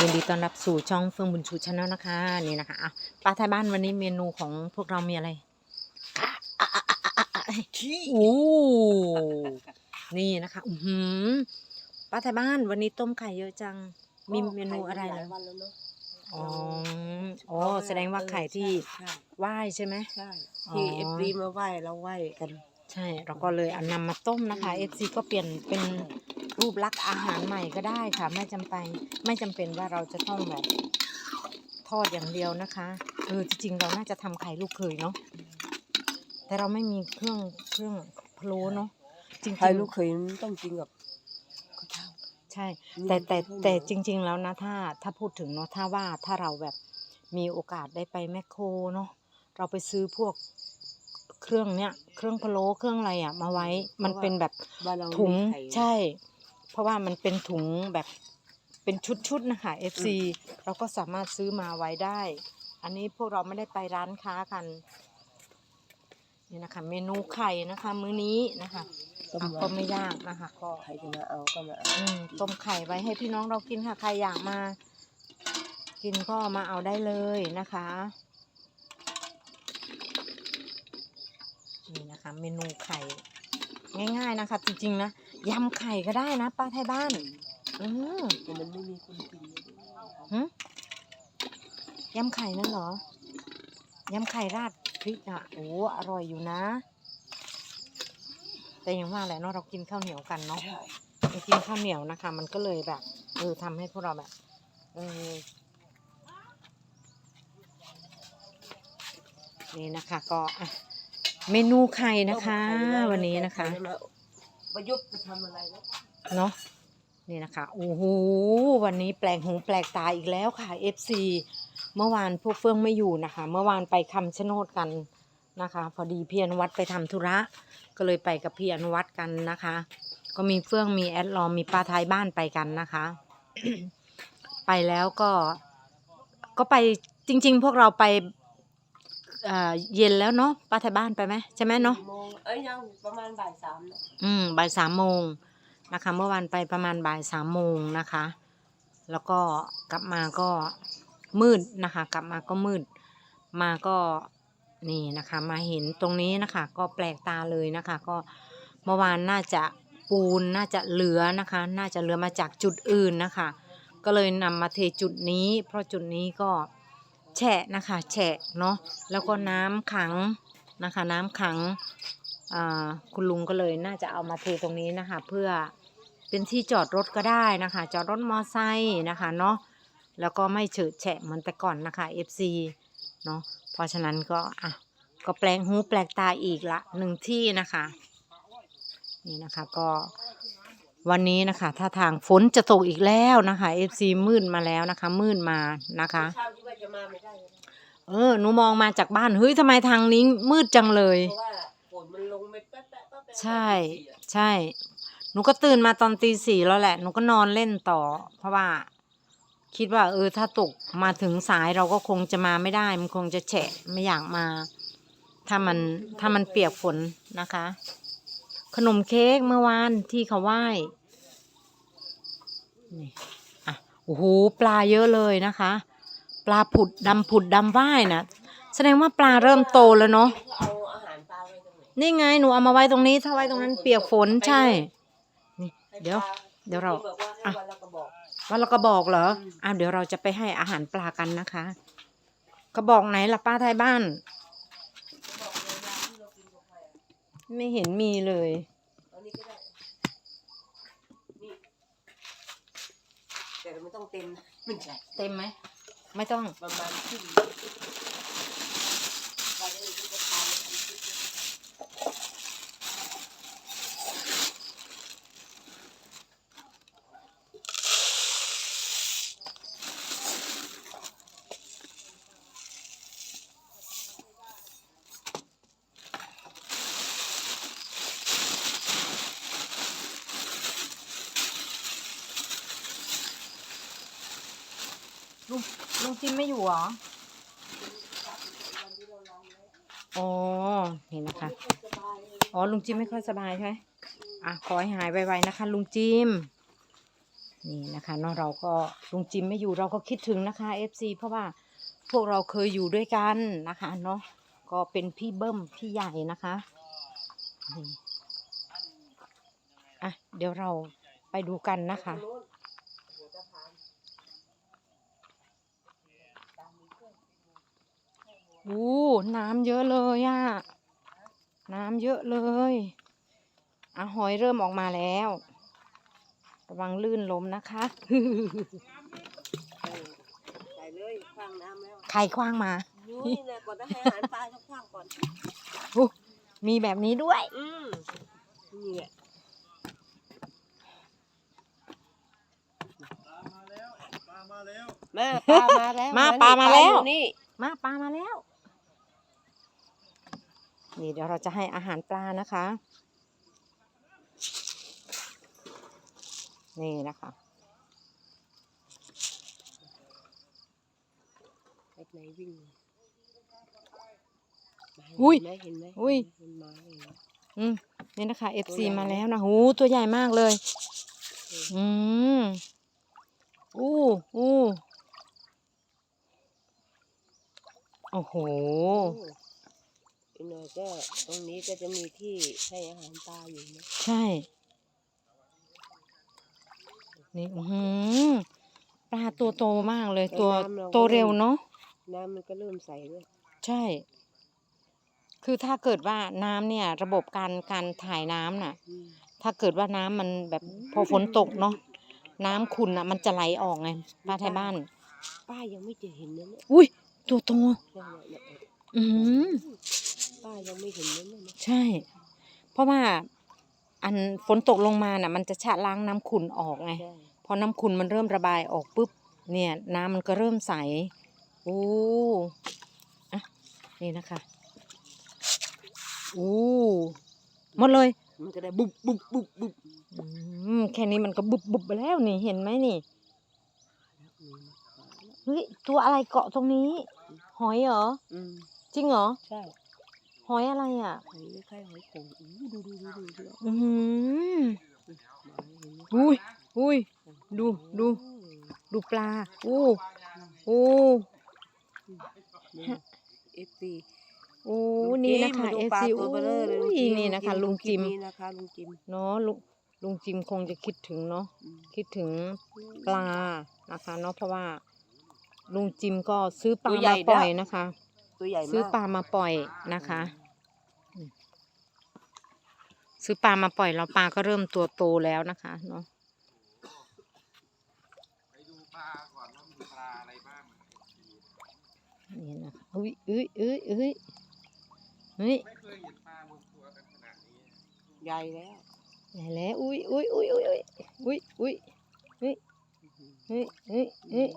ยินดีต้อนรับสู่ช่องเฟื่องบุญชูชาแนลนะคะนี่นะคะอะป้าไทยบ้านวันนี้เมนูของพวกเรามีอะไรอะอะอะอะอะอะโอ้นี่นะคะอือหือป้าไทยบ้านวันนี้ต้มไข่เยอะจัง มีเมนูอะไรหเหรลาอยวันแล้วเนอะอ๋ออ๋อแสดงว่าไข่ที่ใช่ไหว้ใช่ไหมใช่อ๋อที่เอฟซีมาไหว้เราไหว้กัน ใช่เราก็เลยเอานำมาต้มนะคะ FC ก็เปลี่ยนเป็นรูปลักษณ์อาหารใหม่ก็ได้ค่ะ ไม่จำเป็นไม่จำเป็นว่าเราจะต้องแบบทอดอย่างเดียวนะคะเออจริงๆเราน่าจะทำไข่ลูกเขยเนาะแต่เราไม่มีเครื่องเครื่องพะโล้เนาะจริงๆ ใครลูกเคยต้องกินกับข้าวเจ้า ใช่นี่แต่แต่ข้าวเหนียว แต่จริง ๆ แล้วนะถ้าถ้าพูดถึงเนาะถ้าว่าถ้าเราแบบมีโอกาสได้ไปแมคโครเนาะเราไปซื้อพวก เครื่องเนี้ยเครื่องพะโล้เครื่องอะไรอะมาไว้ มันเป็นแบบบ้านเราถุงมีไข่ใช่ เพราะว่ามันเป็นถุงแบบเป็นชุดๆนะคะ FC เราก็สามารถซื้อมาไว้ได้ อันนี้พวกเราไม่ได้ไปร้านค้ากันนี่นะคะ เมนูไข่นะคะ มื้อนี้นะคะต้มอะไว้ก็ไม่ยากนะคะก็ใครจะมาเอาก็มาเอาอืมต้มไข่ไว้ให้พี่น้องเรากินค่ะใครอยากมา กินก็มาเอาได้เลยนะคะ นี่นะคะ เมนูไข่ ง่ายๆนะคะ จริงๆนะยำไข่ก็ได้นะป้าไทยบ้าน อืมแต่มันไม่มีคนกินเลยหึยำไข่นั่นเหรอยำไข่ราดพริกอะโอ้อร่อยอยู่นะ แต่อย่างว่าแหละเนาะเรากินข้าวเหนียวกันเนาะใช่เรากินข้าวเหนียวนะคะ มันก็เลยแบบเออทำให้พวกเราแบบเออนี่นะคะก็อะ เมนูไข่นะคะต้มไข่ไวันนี้นะคะใมาประยุกต์ไปทำอะไรนะเนาะนี่นะคะโอ้โหวันนี้แปลกหูแปลกตาอีกแล้วค่ะ FC เมื่อวานพวกเฟื่องไม่อยู่นะคะ เมื่อวานไปคำชะโนดกันนะคะ พอดีพี่อนุวัฒน์ไปทำธุระ ก็เลยไปกับพี่อนุวัฒน์กันนะคะ ก็มีเฟื่องมีแอดลอมมีป้าท้ายบ้านไปกันนะคะ ไปแล้วก็ ก็ไปจริง ๆ พวกเราไปเอ่อเย็นแล้วเนาะป้าท้ายบ้านไปไหมใช่ไหมเนาะกี่โมงเอ้ยยังประมาณบ่ายสามเนอะอืมบ่ายสามโมงนะคะเมื่อวานไปประมาณบ่ายสามโมงนะคะ แล้วก็กลับมาก็มืดนะคะ กลับมาก็มืด มาก็นี่นะคะ มาเห็นตรงนี้นะคะ ก็แปลกตาเลยนะคะ ก็เมื่อวานน่าจะปูนน่าจะเหลือนะคะ น่าจะเหลือมาจากจุดอื่นนะคะ ก็เลยนำมาเทจุดนี้ เพราะจุดนี้ก็ แฉะนะคะแฉะเนาะแล้วก็น้ำขังนะคะ น้ำขังคุณลุงก็เลยน่าจะเอามาเทตรงนี้นะคะ เพื่อเป็นที่จอดรถก็ได้นะคะ จอดรถมอไซค์นะคะเนาะแล้วก็ไม่เฉอะแฉะเหมือนแต่ก่อนนะคะ FC เนาะเพราะฉะนั้นก็อะก็แปลงหูแปลกตาอีกละหนึ่งที่นะคะ นี่นะคะก็ วันนี้นะคะถ้าทางฝนจะตกอีกแล้วนะคะ FC มืดมาแล้วนะคะ มืดมานะคะ เช้าที่ว่าจะมาไม่ได้เลยนะเออหนูมองมาจากบ้านเฮ้ยทำไมทางนี้มืดจังเลย เพราะว่าฝนมันลงไปแป๊ะแป๊ะแป๊ะแป๊ะใช่ ใช่ หนูก็ตื่นมาตอนตีสี่แล้วแหละ หนูก็นอนเล่นต่อ เพราะว่า คิดว่า เออ ถ้าตกมาถึงสายเราก็คงจะมาไม่ได้ มันคงจะแฉะไม่อยากมา ถ้ามันถ้ามันเปียกฝนนะคะ ขนมเค้กเมื่อวานที่เขาไหว้นี่อะโอ้โหปลาเยอะเลยนะคะ ปลาผุดดำผุดดำว่ายนะแสดงว่าปลาเริ่มโตแล้วเนาะนี่ไงหนูเอามาไว้ตรงนี้ ถ้าไว้ตรงนั้นเปียกฝนใช่นี่เดี๋ยว เดี๋ยวเราอะว่าเราก็บอกเหรออ่าเดี๋ยวเราจะไปให้อาหารปลากันนะคะกระบอกไหนล่ะป้าไทยบ้าน บอกเลยยามที่เรากินกับใครอะ ไม่เห็นมีเลยเอานี่ก็ได้ นี่แต่เราไม่ต้องเต็มนะมันใช่เต็มไหม ไม่ต้อง ประมาณครึ่งปลาได้ที่จะทานแล้วทำคลิปด้วย ลุงลุง จิมไม่อยู่เหรออ๋อนี่นะคะ อ๋อลุงจิมไม่ค่อยสบายใช่ไหมอะขอให้หายไวๆนะคะ ลุงจิมนี่นะคะเนาะเราก็ลุงจิมไม่อยู่เราก็คิดถึงนะคะ FC เพราะว่าพวกเราเคยอยู่ด้วยกันนะคะเนาะก็เป็นพี่เบิ้มพี่ใหญ่นะคะอะเดี๋ยวเราไปดูกันนะคะ อู้น้ำเยอะเลยอะน้ำเยอะเลยอะหอยเริ่มออกมาแล้ว ระวังลื่นล้มนะคะใส่เลยคว้างน้ำแล้วใครคว้างมายูนี่แหละก่อนจะให้อาหารปลาต้องคว้างก่อน อู้มีแบบนี้ด้วย อืมนี่แหละแม่ปลามาแล้ว มาปลามาแล้วอยู่นี่ มาปลามาแล้ว นี่เดี๋ยวเราจะให้อาหารปลานะคะ นี่นะคะไปไหนวิ่งอุ้ยเห็นไหมเห็นไหมอุ้ยเห็นหมาเห็นไหมอืมนี่นะคะ FC ตัวใหญ่มาแล้วนะหูตัวใหญ่มากเลย อืมอู้อู้โอ้โห อีกหน่อยก็ตรงนี้ก็จะมีที่ให้อาหารปลาอยู่นะใช่ นี่อื้อหือปลาตัวโตมากเลยตัวโตเร็วเนาะ น้ำมันก็เริ่มใสด้วยใช่ คือถ้าเกิดว่าน้ำเนี่ย ระบบการการถ่ายน้ำน่ะ อืมถ้าเกิดว่าน้ำมันแบบพอฝนตกเนาะน้ำขุ่นอะ มันจะไหลออกไงป้าไทยบ้าน ป้ายังไม่เจอเห็นนะเนี่ยอุ้ยตัวโตเนี่ยเนี่ยอืม ป้ายังไม่เห็นนะเนี่ยใช่ เพราะว่าอันฝนตกลงมาน่ะ มันจะชะล้างน้ำขุ่นออกไง ใช่พอน้ำขุ่นมันเริ่มระบายออกปุ๊บ เนี่ยน้ำมันก็เริ่มใส โอ้อะนี่นะคะโอ้หมดเลย มันก็ได้บุบบุบบุบบุบอืมแค่นี้มันก็บุบบุบไปแล้วนี่เห็นไหมนี่เฮ้ยตัวอะไรเกาะตรงนี้ หอยเหรอ อืมจริงเหรอ ใช่ หอยอะไรอะหอยไม่ค่อยหอยโขงอู้ดูดูดูดูดูอืมหมาเห็นไหมอุ้ยอุ้ยดูดูดูปลาอู้อู้เอฟซีโอ้นี่นะคะเอฟซีตัวอู้เบลอเลยยนี่นะคะลุงจิมนี่นะคะ ลุงจิมเนาะลุงลุงจิมคงจะคิดถึงเนาะอืมคิดถึงปลานะคะเนาะเพราะว่า ลุงจิมก็ซื้อปลาตัวใหญ่มาปล่อยนะนะคะตัวใหญ่มากซื้อปลามาปล่อยนะคะ ซื้อปลามาปล่อยแล้วปลาก็เริ่มตัวโตแล้วนะคะเนาะไปดูปลาก่อนว่ามีปลาอะไรบ้างนี่นะคะอุ้ยอุ้ยอุ้ยอุ้ยเฮ้ยไม่เคยเห็นปลาบนตัวกันขนาดนี้ใหญ่แล้วใหญ่แล้วอุ้ยอุ้ยอุ้ยอุ้ยอุ้ยอุ้ยอุ้ยเฮ้ยเฮ้ยเฮ้ย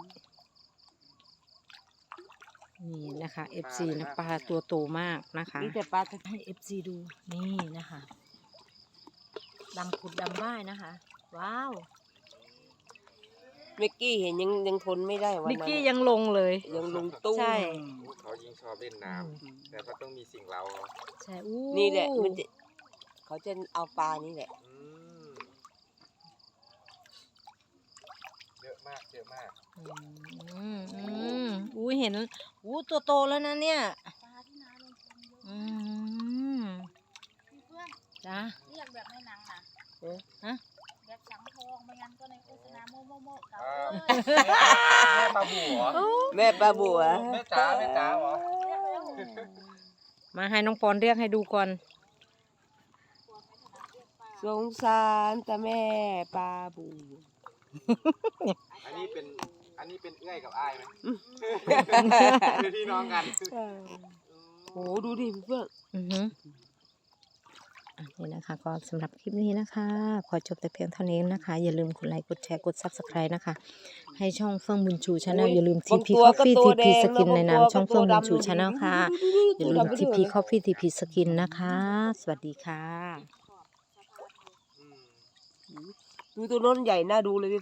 นี่นะคะ FC นะปลาตัวโตมากนะคะนี่แต่ปลาตะให้ FC ดูนี่นะคะ ดำขุดดำว่ายนะคะ ว้าวเมกกี้เห็นยังยังทนไม่ได้วันนิกนั้นกี้ยังลงเลย ยังลงตู้ใช่ เขายิ่งชอบเล่นน้ำแต่ก็ต้องมีสิ่งเราใช่อู้นี่แหละมันจะเขาจะเอาปลานี่แหละ อืมเยอะมากเยอะมาก อืมอืมอุ้ยเห็นอู้ตัวโตแล้วนะเนี่ยอืมเพื่อน จ้าเรียกแบบในหนังนะเออฮะแบบสังทองไม่งั้นก็ในโฆษณาโมโมโมเก่าอ่าเลยแม่ปลาบูเหรอแม่ปลาบัวแม่จ๋าแม่จ๋าเหรอมาให้น้องปอนเรียกให้ดูก่อน สงสารแต่แม่ปลาบัวอันนี้เป็นอันนี้เป็นเอื้อยกับอ้ายไหมคือพี่น้องกันโหดูดิเพื่อนอือฮึอะ นี่นะคะก็สำหรับคลิปนี้นะคะ ขอจบแต่เพียงเท่านี้นะคะ อย่าลืมกดไลค์กดแชร์กด subscribe นะคะ ให้ช่องเฟื่องบุญชูชาแนลอย่าลืม TP Coffee TP Skin ในนามช่องเฟื่องบุญชูชาแนลค่ะอย่าลืม TP Coffee TP Skin นะคะ สวัสดีค่ะอืมดูตัวโน้นใหญ่น่าดูเลยพี่เฟ